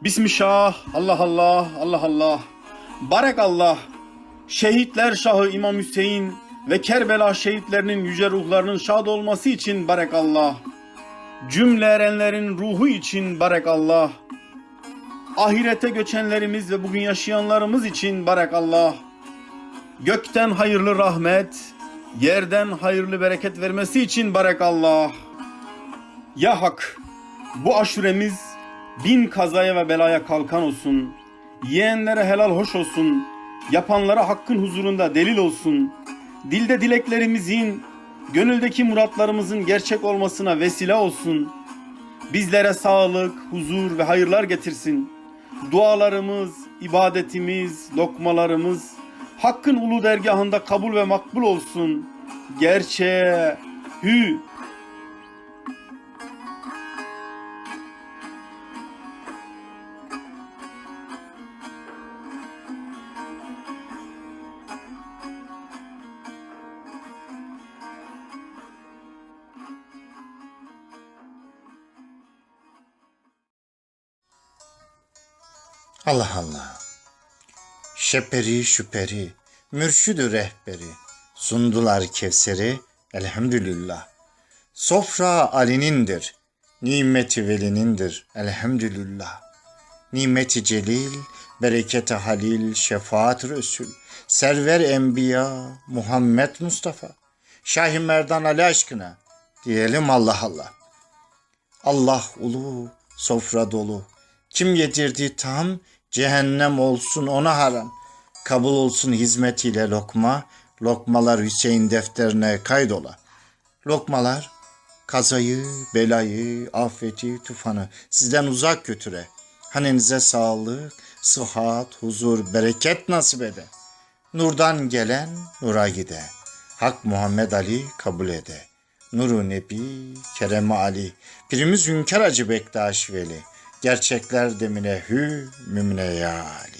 Bismillah, Allah Allah, Allah Allah. Barek Allah. Şehitler Şahı İmam Hüseyin ve Kerbela şehitlerinin yüce ruhlarının şad olması için barek Allah. Cümle erenlerin ruhu için barek Allah. Ahirete göçenlerimiz ve bugün yaşayanlarımız için barek Allah. Gökten hayırlı rahmet, yerden hayırlı bereket vermesi için barek Allah. Ya Hak, bu aşuremiz bin kazaya ve belaya kalkan olsun. Yiyenlere helal hoş olsun. Yapanlara hakkın huzurunda delil olsun. Dilde dileklerimizin, gönüldeki muratlarımızın gerçek olmasına vesile olsun. Bizlere sağlık, huzur ve hayırlar getirsin. Dualarımız, ibadetimiz, lokmalarımız Hakkın ulu dergahında kabul ve makbul olsun. Gerçeğe hü Allah Allah. Şeperi şüperi, mürşüdü rehberi, sundular Kevser'i elhamdülillah. Sofra Ali'nindir, nimeti velinindir elhamdülillah. Nimeti celil, bereketi halil, şefaat Resul, server enbiya, Muhammed Mustafa. Şahi Merdan Ali aşkına diyelim Allah Allah. Allah ulu, sofra dolu. Kim yedirdi tam, cehennem olsun ona haram. Kabul olsun hizmetiyle lokma, lokmalar Hüseyin defterine kaydola. Lokmalar kazayı, belayı, afeti, tufanı sizden uzak götüre. Hanenize sağlık, sıhhat, huzur, bereket nasip ede. Nurdan gelen nura gide. Hak Muhammed Ali kabul ede. Nuru Nebi, Kerem Ali, Pirimiz Hünkar Hacı Bektaş Veli, gerçekler demine hü, mümine ya Ali.